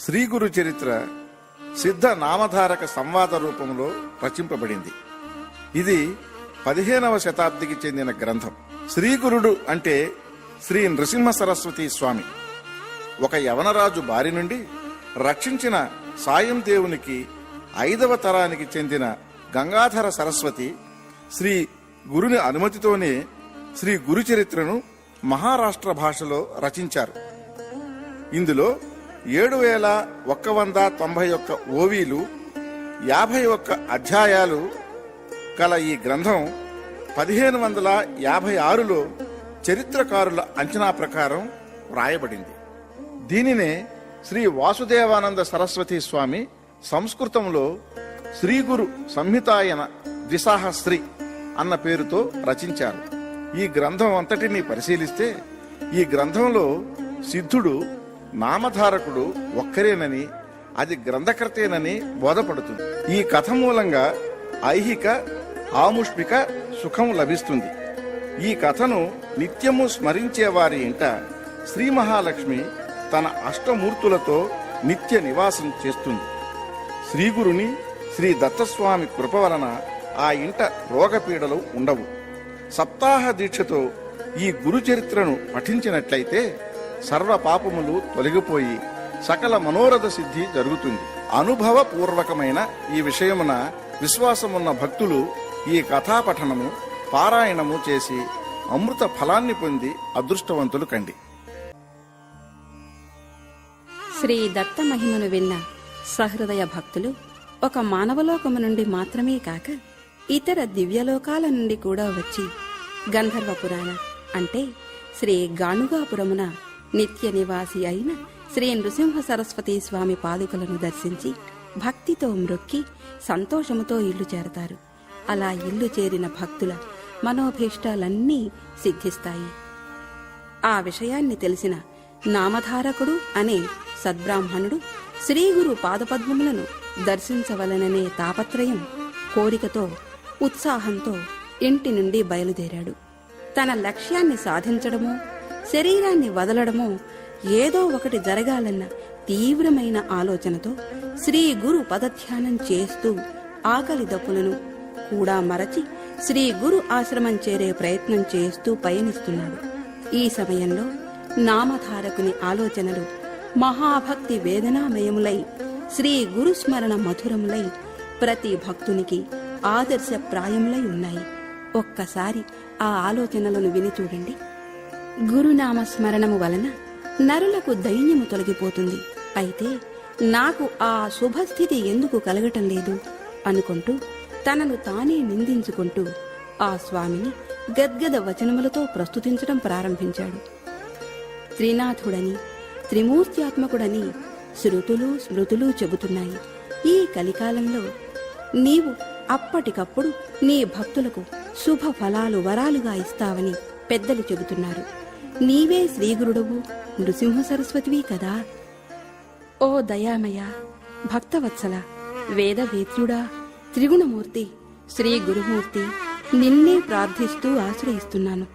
శ్రీ గురు చరిత్ర సిద్ధ నామధారక సంవాద రూపంలో రచింపబడింది. ఇది పదిహేనవ శతాబ్దికి చెందిన గ్రంథం. శ్రీ గురుడు అంటే శ్రీ నృసింహ సరస్వతి స్వామి. ఒక యవనరాజు బారి నుండి రక్షించిన సాయం దేవునికి ఐదవ తరానికి చెందిన గంగాధర సరస్వతి శ్రీ గురుని అనుమతితోనే శ్రీ గురు చరిత్రను మహారాష్ట్ర భాషలో రచించారు. ఇందులో ఏడు వేల ఒక్క వంద తొంభై ఒక్క ఓవీలు యాభై ఒక్క అధ్యాయాలు గల ఈ గ్రంథం పదిహేను వందల యాభై ఆరులో చరిత్రకారుల అంచనా ప్రకారం వ్రాయబడింది. దీనినే శ్రీ వాసుదేవానంద సరస్వతి స్వామి సంస్కృతంలో శ్రీగురు సంహితాయన సంహితాయన శ్రీ అన్న పేరుతో రచించారు. ఈ గ్రంథం అంతటిని పరిశీలిస్తే ఈ గ్రంథంలో సిద్ధుడు నామధారకుడు ఒక్కరేనని అది గ్రంథకర్తేనని బోధపడుతుంది. ఈ కథ మూలంగా ఐహిక ఆముష్మిక సుఖం లభిస్తుంది. ఈ కథను నిత్యము స్మరించే వారి ఇంట శ్రీ మహాలక్ష్మి తన అష్టమూర్తులతో నిత్య నివాసం చేస్తుంది. శ్రీగురుని శ్రీ దత్తస్వామి కృప వలన ఆ ఇంట రోగపీడలు ఉండవు. సప్తాహ దీక్షతో ఈ గురు చరిత్రను పఠించినట్లయితే సర్వ పాపములు తొలగిపోయి సకల మనోరథ సిద్ధి జరుగుతుంది. అనుభవపూర్వకమైన ఈ విషయమున విశ్వాసమున్న భక్తులు ఈ కథాపఠనము పారాయణము చేసి అమృత ఫలాన్ని పొంది అదృష్టవంతులు కండి. శ్రీ దత్త మహిమను విన్న సహృదయ భక్తులు ఒక మానవలోకము నుండి మాత్రమే కాక ఇతర దివ్యలోకాల నుండి కూడా వచ్చి గంధర్వపురాణ అంటే శ్రీ గానుగాపురమున నిత్య నివాసి అయిన శ్రీ నృసింహ సరస్వతి స్వామి పాదుకలను దర్శించి భక్తితో మ్రొక్కి సంతోషముతో ఇల్లు చేరతారు. అలా ఇల్లు చేరిన భక్తుల మనోభీష్టాలన్నీ సిద్ధిస్తాయి. ఆ విషయాన్ని తెలిసిన నామధారకుడు అనే సద్బ్రాహ్మణుడు శ్రీగురు పాదపద్మములను దర్శించవలననే తాపత్రయం కోరికతో ఉత్సాహంతో ఇంటి నుండి బయలుదేరాడు. తన లక్ష్యాన్ని సాధించడమో శరీరాన్ని వదలడమో ఏదో ఒకటి జరగాలన్న తీవ్రమైన ఆలోచనతో శ్రీ గురు పదధ్యానం చేస్తూ ఆకలి దప్పులను కూడా మరచి శ్రీ గురు ఆశ్రమం చేరే ప్రయత్నం చేస్తూ పయనిస్తున్నాడు. ఈ సమయంలో నామధారకుని ఆలోచనలు మహాభక్తి వేదనామయములై శ్రీ గురుస్మరణ మధురములై ప్రతి భక్తునికి ఆదర్శప్రాయములై ఉన్నాయి. ఒక్కసారి ఆ ఆలోచనలను విని చూడండి. గురునామ స్మరణము వలన నరులకు దైన్యము తొలగిపోతుంది. అయితే నాకు ఆ శుభస్థితి ఎందుకు కలగటం లేదు? అనుకుంటూ తనను తానే నిందించుకుంటూ ఆ స్వామిని గద్గద వచనములతో ప్రస్తుతించడం ప్రారంభించాడు. త్రినాథుడని త్రిమూర్త్యాత్మకుడని శృతులు స్మృతులు చెబుతున్నాయి. ఈ కలికాలంలో నీవు అప్పటికప్పుడు నీ భక్తులకు శుభ ఫలాలు వరాలుగా ఇస్తావని పెద్దలు చెబుతున్నారు. నీవే శ్రీగురుడవు నృసింహ సరస్వతివి కదా. ఓ దయామయ భక్తవత్సల వేదవేద్యుడా త్రిగుణమూర్తి శ్రీ గురుమూర్తి నిన్నే ప్రార్థిస్తూ ఆశ్రయిస్తున్నాను.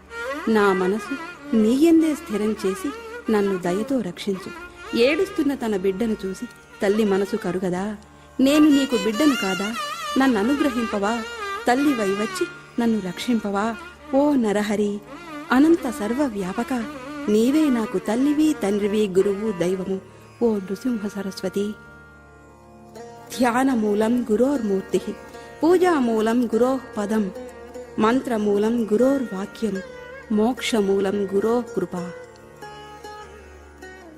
నా మనసు నీయందే స్థిరం చేసి నన్ను దయతో రక్షించు. ఏడుస్తున్న తన బిడ్డను చూసి తల్లి మనసు కరుగదా? నేను నీకు బిడ్డను కాదా? నన్ను అనుగ్రహింపవా? తల్లి వచ్చి నన్ను రక్షింపవా? ఓ నరహరి అనంత సర్వ వ్యాపక నీవే నాకు తల్లివి తండ్రివి గురువు దైవము. ఓ నృసింహ సరస్వతి. ధ్యానమూలం గురోర్మూర్తి పూజామూలం గురోః పదం మంత్రమూలం గురోర్వాక్యం మోక్షమూలం గురోః కృపా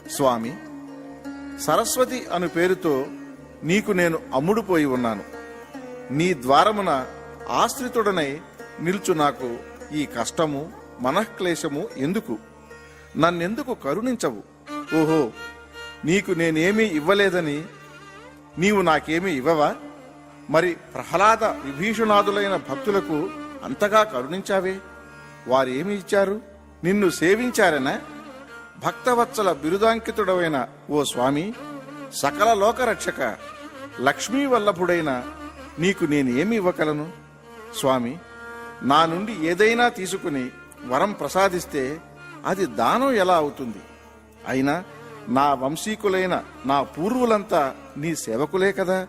స్వామి సరస్వతి అను పేరుతో నీకు నేను అమ్ముడుపోయి ఉన్నాను. నీ ద్వారమున ఆశ్రితుడనై నిల్చు నాకు ఈ కష్టము మనఃక్లేశము ఎందుకు? నన్నెందుకు కరుణించవు? ఓహో నీకు నేనేమీ ఇవ్వలేదని నీవు నాకేమీ ఇవ్వవా? మరి ప్రహ్లాద విభీషణాదులైన భక్తులకు అంతగా కరుణించావే? వారేమి ఇచ్చారు? నిన్ను సేవించారనా? భక్తవత్సల బిరుదాంకితుడవైన ఓ స్వామి సకల లోకరక్షక లక్ష్మీ వల్లభుడైన నీకు నేనేమి ఇవ్వగలను? స్వామి నా నుండి ఏదైనా తీసుకుని వరం ప్రసాదిస్తే అది దానం ఎలా అవుతుంది? అయినా నా వంశీకులైన నా పూర్వులంతా నీ సేవకులే కదా?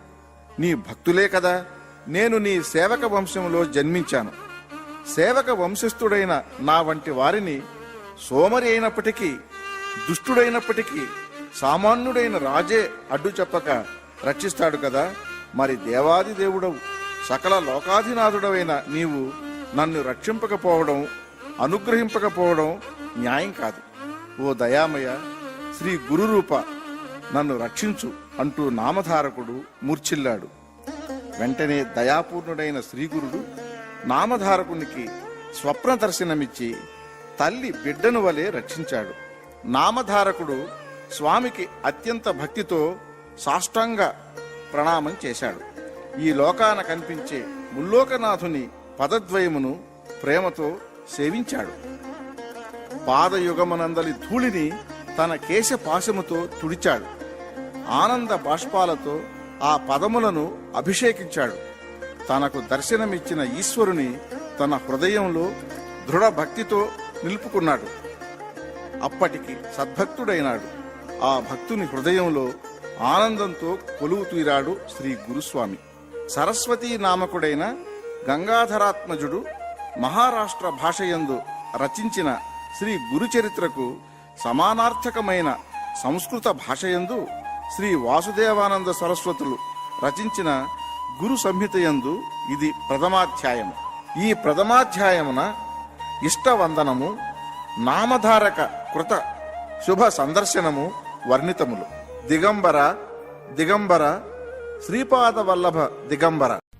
నీ భక్తులే కదా? నేను నీ సేవక వంశంలో జన్మించాను. సేవక వంశస్థుడైన నా వంటి వారిని సోమరి అయినప్పటికీ దుష్టుడైనప్పటికీ సామాన్యుడైన రాజే అడ్డు చెప్పక రక్షిస్తాడు కదా? మరి దేవాది దేవుడవు సకల లోకాధినాథుడవైన నీవు నన్ను రక్షింపకపోవడం అనుగ్రహింపకపోవడం న్యాయం కాదు. ఓ దయామయ శ్రీ గురురూప నన్ను రక్షించు అంటూ నామధారకుడు మూర్ఛిల్లాడు. వెంటనే దయాపూర్ణుడైన శ్రీగురుడు నామధారకునికి స్వప్న దర్శనమిచ్చి తల్లి బిడ్డను వలె రక్షించాడు. నామధారకుడు స్వామికి అత్యంత భక్తితో సాష్టాంగ ప్రణామం చేశాడు. ఈ లోకాన కనిపించే ముల్లోకనాథుని పదద్వయమును ప్రేమతో సేవించాడు. పాదయుగమనందలి ధూళిని తన కేశపాశముతో తుడిచాడు. ఆనంద బాష్పాలతో ఆ పదములను అభిషేకించాడు. తనకు దర్శనమిచ్చిన ఈశ్వరుని తన హృదయంలో దృఢ భక్తితో నిలుపుకున్నాడు. అప్పటికి సద్భక్తుడైనాడు. ఆ భక్తుని హృదయంలో ఆనందంతో కొలువు తీరాడు శ్రీ గురుస్వామి. సరస్వతీ నామకుడైన గంగాధరాత్మజుడు మహారాష్ట్ర భాషయందు రచించిన శ్రీ గురుచరిత్రకు సమానార్థకమైన సంస్కృత భాషయందు శ్రీ వాసుదేవానంద సరస్వతులు రచించిన గురు సంహితయందు ఇది ప్రథమాధ్యాయం. ఈ ప్రథమాధ్యాయమున ఇష్టవందనము నామధారక కృత శుభ సందర్శనము వర్ణితములు. దిగంబర దిగంబర శ్రీపాద వల్లభ దిగంబర.